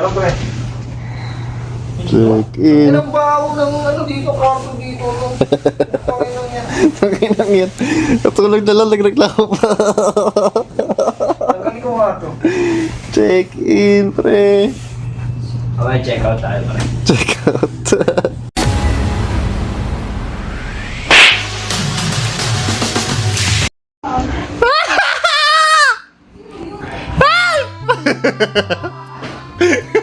Ano pre? Check in. Ilang baho ng ano dito, kwarto dito. Panginoon yan. Natulog na lang, nagreklamo pa. Tanggalin ko nga to. Check in, pre. Okay, check out tayo pre. Check out. Amin.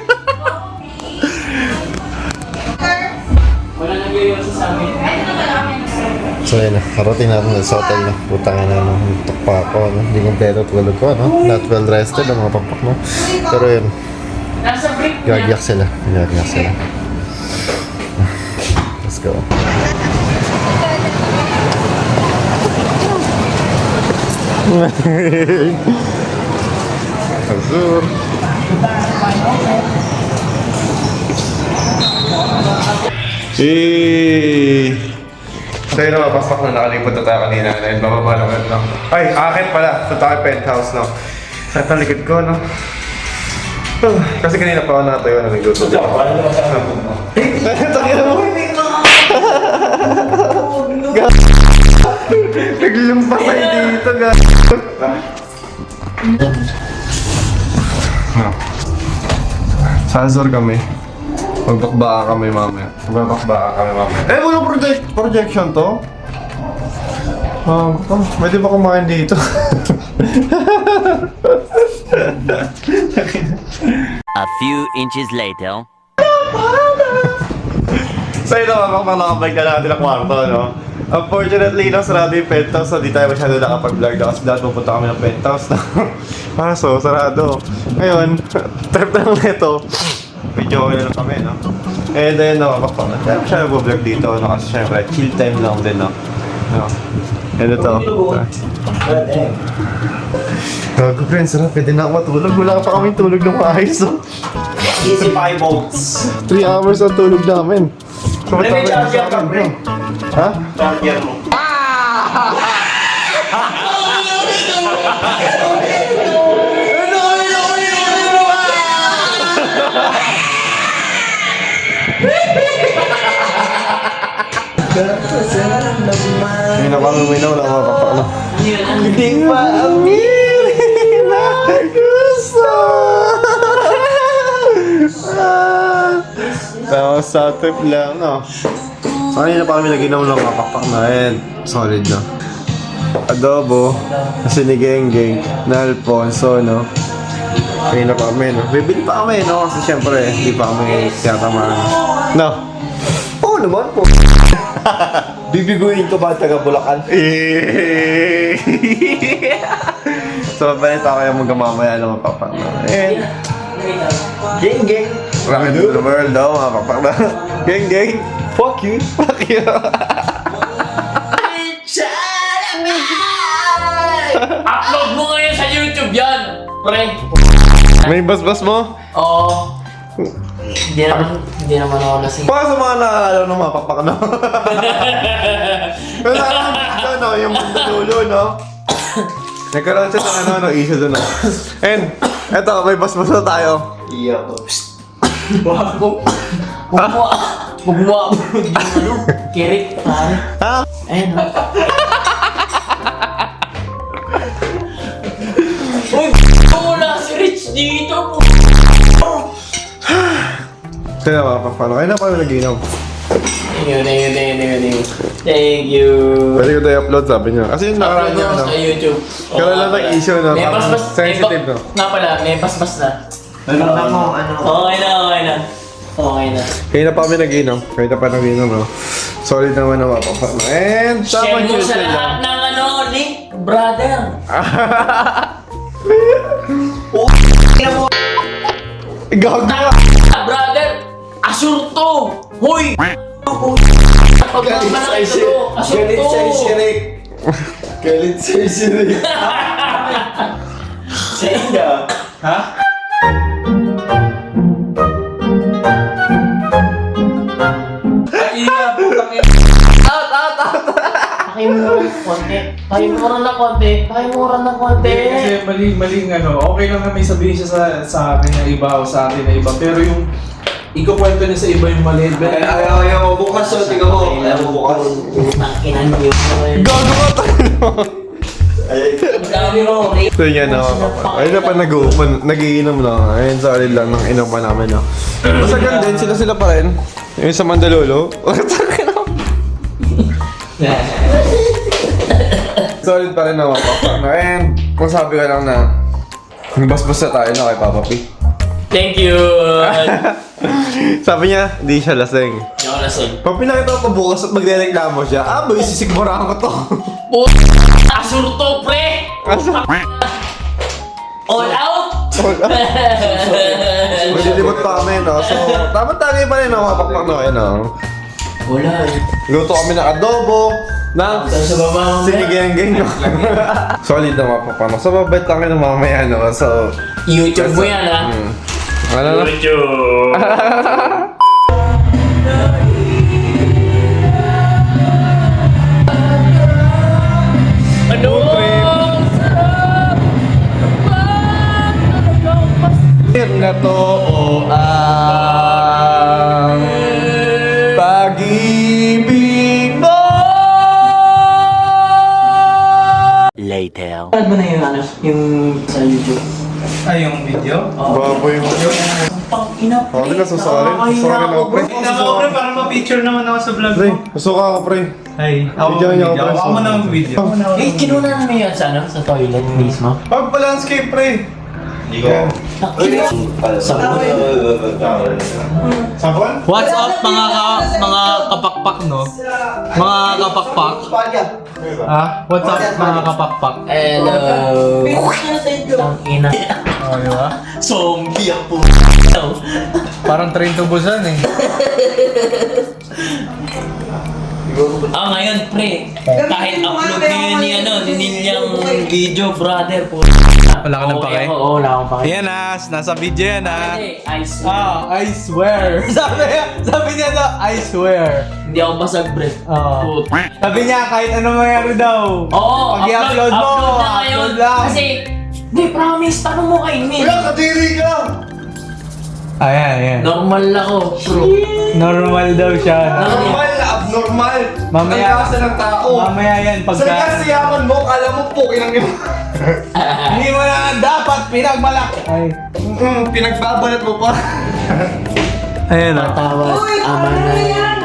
So yun karating natin sa hotel na. Putang na no, tok pa ako, no? Hindi kompleto tulog ko, no? Not well rested ang mga papak mo. Pero yun, gagayak sila. Gagayak sila. Let's go. Azur. Eh. So yun na, mapasok na nakalimot na tayo kanina na yun, bababa naman no? Ay, akin pala, sa tayo penthouse no? Sa ang likod ko no? Oh, kasi kanina pa ako nakatayo na nagluto. Takina mo! Naglumpas tayo dito, guys. Sa Azor kami. Magbakbaka kami mamaya. Magbakbaka kami mamaya. Eh, walang project projection to? Ah, uh, pwede ba kumain dito? A few inches later. Yun naman, mga nakabag na natin ang kwarto, no? Unfortunately, no, sarado yung penthouse, so di tayo masyado nakapag-vlog na kasi dahil pupunta kami ng penthouse, no? Kaso, sarado. Ngayon, trip na lang nito. Video okay na kami, no? And then, no, kapag na siya nag-vlog dito, no? Kasi syempre, chill time lang din, no? No? And ito. Gago, friends, sarap. Pwede na ako matulog. Wala pa kaming tulog ng maayos, no? Easy 5 volts. 3 hours ang tulog namin. Pre, may charger ka, pre. Ha? Charger mo. Hindi na kami uminom na mga kapaklo. Hindi pa aminin Pero sa trip lang, no? So, kanina pa kami nag-inom ng mga papak na yan. Solid, no? Adobo, na sinigeng-geng, na Alfonso, no? Kanina pa kami, no? Bibili pa kami, no? Kasi syempre, hindi pa kami tiyatamaan. No? Oo naman po. Bibiguin ko ba taga Bulacan? Eh. so, babalik tayo yung mga mamaya ng na. And, gang. Rocket to the world daw, mga papak na. Gang, gang. Fuck you. Fuck you. Upload mo ngayon sa YouTube yan, pre. May basbas mo? Oo. Hindi naman, hindi naman ako lasing. Para sa mga nakakalaw ng mga papak na. Pero ano, no, yung mundo dulo, no? Nagkaroon siya ng ano, no, issue doon, no? And, eto, may basbas na tayo. Iya ko. Bago. Bumuha. Yung ano, kirik, pare. Ayun, oh. Uy, wala si Rich dito. Kaya mga papak na. Kaya na kami nag-inom. Thank you, thank you, thank you, thank you, thank. Pwede ko tayo upload, sabi niya. Kasi yung nakaraan niya, Upload no? mo sa YouTube. Kaya lang ng issue, no? May Parang basbas. sensitive, may no? ba- Nga pala, may basbas na. Ano mo, ano? Okay na, okay na. Okay na. Kaya na pa kami nag-inom. Kaya na pa nag-inom, no? Solid naman ang mapapa. And, Share tama mo sa lahat ng ano, link, brother. Gago ka! Ah, brother, assure to. Hoy! Pagpapanak ito, assure Galit to. sa'yo si Rick. Galit sa'yo si Rick. Sa'yo Ha? Iya, putang ina. Out, out, out. Pakimo mo konti. Tayo mura ng konti. Tayo mura ng konti. Kasi mali, maling ano, okay lang na may sabihin siya sa, sa akin na iba o sa atin na iba. Pero yung ikukwento niya sa iba yung mali. Ay, ayaw, ayaw mo bukas, so tingnan mo. Ayaw mo bukas. Niyo po eh. Gago ka tayo! So yan na, ayun na pa nag-uupan, nagiinom lang. Ayun, solid lang ng inom pa namin, no. Basta ganun din, sila-sila pa rin. Yung sa Mandalolo. solid pa rin na mapapak na. And, kung sabi ko lang na, basbas na tayo na kay Papa P. Thank you. Sabi niya, di siya lasing. Hindi ako lasing. Pag pinakita ko bukas at magre-reklamo siya, ah, boy, sisigmurahan ko to. Asur to, pre! All out! Maglilibot pa kami, no? So, tamang tagay pa rin, no? Mapakpak na kayo, no? Wala eh. Luto kami ng adobo, ng Sa baba mo. sinigang-gang, no? Solid na mapakpak, no? So, babait lang kayo mamaya, no? So, YouTube mo yan, ha? hmm. Ano na? YouTube! Na to o ang pag-ibig mo. Later. Ano ba na yung ano? Yung sa YouTube? Ay, yung video? Baboy mo. Pang ina, Oh, di ka. Susali na ako, pre. Hindi ako, pre, para ma-picture naman ako sa vlog Pre, mo. susuka ako, pre. Ay, ako Video niya ako, pre. Ako mo na ang video. Eh, kinunan mo yan sa ano? Sa toilet mismo? Pag pa-landscape, pre. Hindi ko. Sabon? What's up mga ka, mga kapakpak no? Mga kapakpak. Ah, what's up mga kapakpak? Hello! Ang ina. Oh, di ba? Zombie ang po. Parang train to Busan eh. Ah, ngayon, pre. Kahit upload niyo ni ano, ni Nilyang video, brother, po. Wala ka ng pake? Oo, wala akong pake. Yan ah, nasa video yan ah. I swear. Ah, I swear. sabi niya, sabi niya daw, I swear. Hindi ako basag, bre. Oo. Put. Sabi niya, kahit ano mangyari daw. Oo, Pag i-upload mo, upload na ngayon. upload lang. Kasi, di, promise, tanong mo kay Min. Wala, kadiri ka! Ayan, ayan. Normal ako, bro. Normal daw siya. Normal na abnormal. Mamaya- Ang kasa ng tao. Mamaya yan, Sa pagka... kasiyaman mo, kala mo po, inang ina. Hindi mo na dapat pinagmalak. Ay. Mm, pinagbabalat mo pa. Ayan ah. Patawad, ama na yan.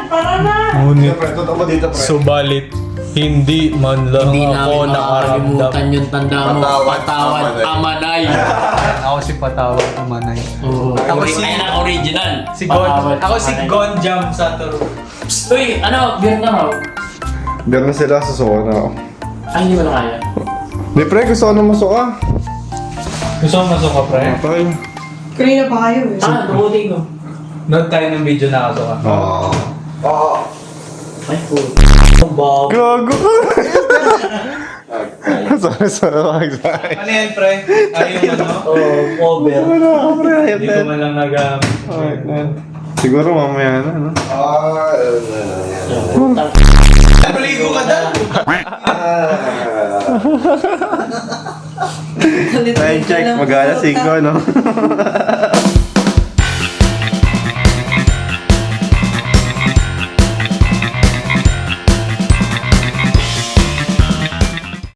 Ngunit, Pre, totoo mo dito, pre. subalit, hindi man lang Hindi ako namin nakaramdam. makakalimutan yung tanda mo. Patawad, Patawad, Amanay. amanay. Ako si Patawad Umanay. Oo. Ako si- Ayan ang original. Si Gon, Patawad, ako si amanay. Gon Jam Satoru. Psst, Uy, ano, beer na raw. Biyak na sila, susuka na ako. Ay, hindi mo na kaya. Di, pre, gusto ko na masuka. Gusto mo masok ka, pre? Pre. Kanina pa kayo eh. Ah, tumutin ko. Note tayo ng video na ako. Oo. Oo. Ay, po. Ang bago. Gago sorry, sorry, sorry. sorry. Ano yan, pre? Ay, yung ano? Oh, cover. Wala ako, pre. Ayun, Hindi ko man lang nagamit. Alright, man. Siguro mamaya na, no? Ah, Paligo ka dyan! Time check, mag-alas 5, no?